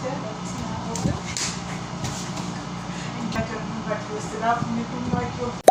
Sir, tapos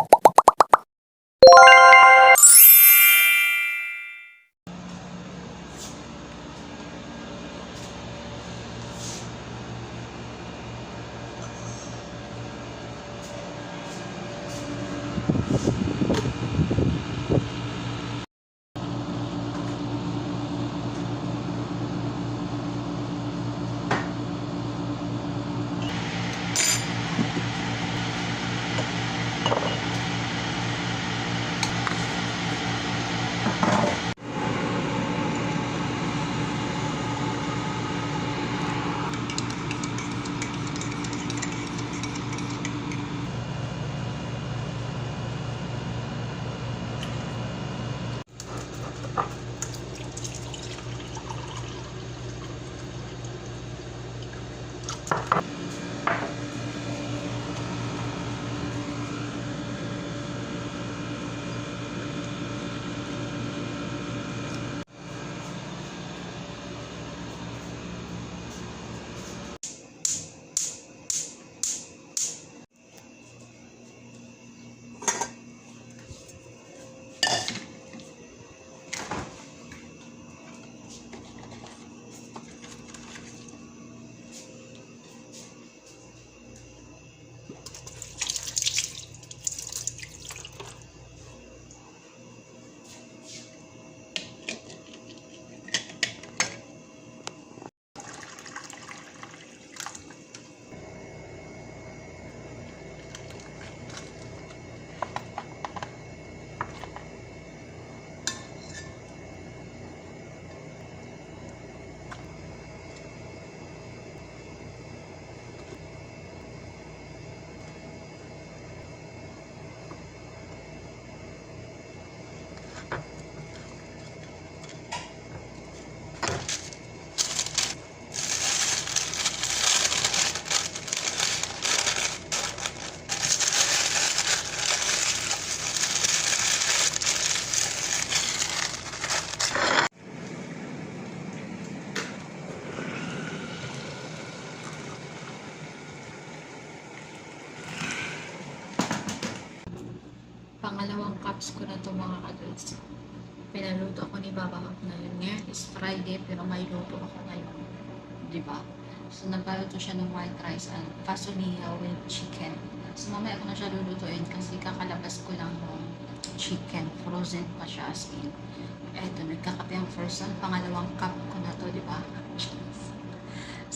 cups ko na to mga kadudes. Pinaluto ako ni Baba Hap ngayon. Ngayon is Friday pero may luto ako ngayon. Ba? So nagpaluto siya ng white rice and fasolilla with chicken. So mamaya ko na siya lulutuin kasi kakalabas ko lang ng chicken. Frozen pa siya as in. Eto, nagkakape ang first one. Pangalawang cup ko na to, di ba?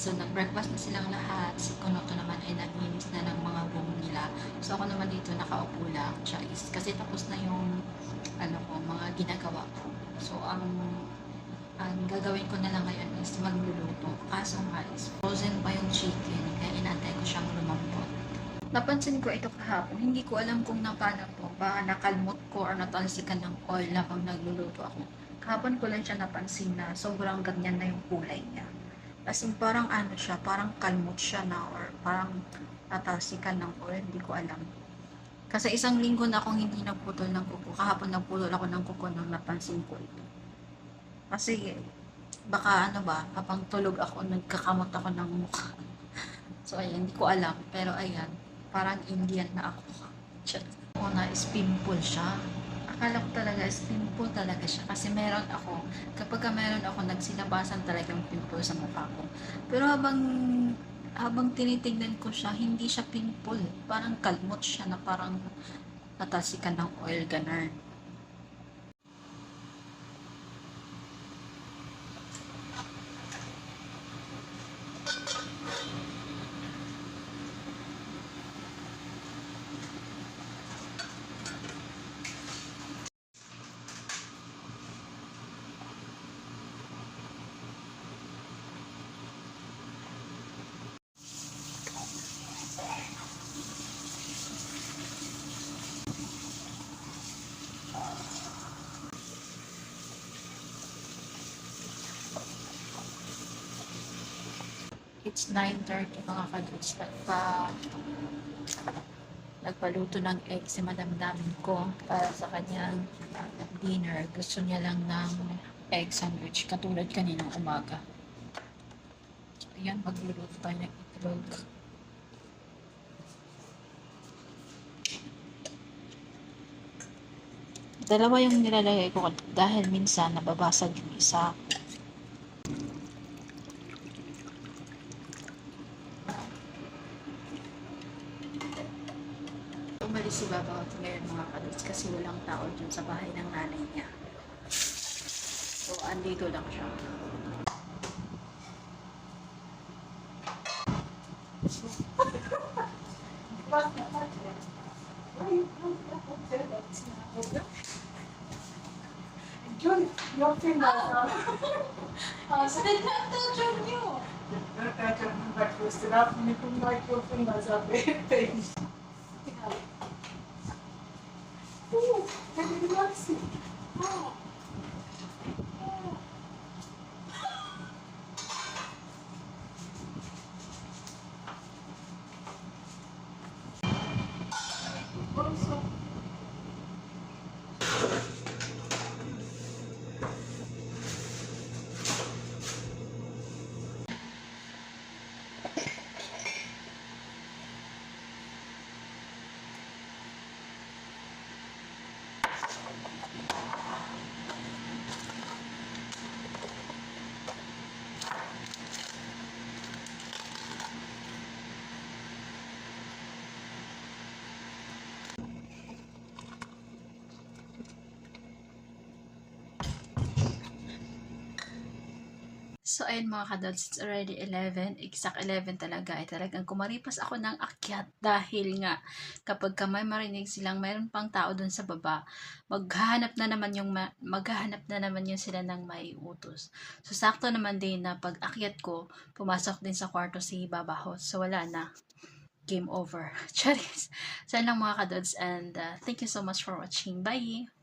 So, nag-breakfast na silang lahat. Si Konoto naman ay naglinis na ng mga room nila. So, ako naman dito nakaupo lang. Siya kasi tapos na yung ano ko, mga ginagawa ko. So, ang ang gagawin ko na lang ngayon is magluluto. Kaso nga is frozen pa yung chicken. Kaya inantay ko siyang lumambot. Napansin ko ito kahapon. Hindi ko alam kung napana po. Baka nakalmot ko or natalsikan ng oil habang nagluluto ako. Kahapon ko lang siya napansin na sobrang ganyan na yung kulay niya. As in, parang ano siya, parang kalmot siya na or parang natalsikan ng oil, hindi ko alam. Kasi isang linggo na akong hindi nagputol ng kuko. Kahapon nagputol ako ng kuko nang napansin ko ito. Kasi baka ano ba, habang tulog ako, nagkakamot ako ng mukha. So ayan, hindi ko alam. Pero ayan, parang Indian na ako. Tiyan. Ako na is pimple siya. Akala ko talaga is pimple talaga siya. Kasi meron ako, kapag ka meron ako, nagsilabasan talagang pimple sa mukha ko. Pero habang habang tinitingnan ko siya, hindi siya pimple. Parang kalmot siya na parang natasikan ng oil ganun. It's 9.30 mga kadudes. Nagpa, nagpaluto ng egg si madam namin ko para sa kanyang dinner. Gusto niya lang ng egg sandwich katulad kaninang umaga. Ayan, magluluto tayo ng itlog. Dalawa yung nilalagay ko dahil minsan nababasag yung isa. Si Baba Hot ngayon mga kadots kasi walang tao dun sa bahay ng nanay niya. So, andito lang siya. Bakit naman? Ay, that's not open. Julie, your fingers are... Ah, sa nagtatouch niyo. Not that I'm but you still have me to like your fingers are. Ooh, can you relax it? Oh. So, ayun mga kadods, it's already 11. Exact 11 talaga. Ay talagang kumaripas ako ng akyat dahil nga kapag ka may marinig silang mayroon pang tao dun sa baba, maghahanap na naman yung ma- maghahanap na naman yun sila ng may utos. So, sakto naman din na pag akyat ko, pumasok din sa kwarto si Baba Host. So, wala na. Game over. Charis. So, lang mga kadods and uh, thank you so much for watching. Bye!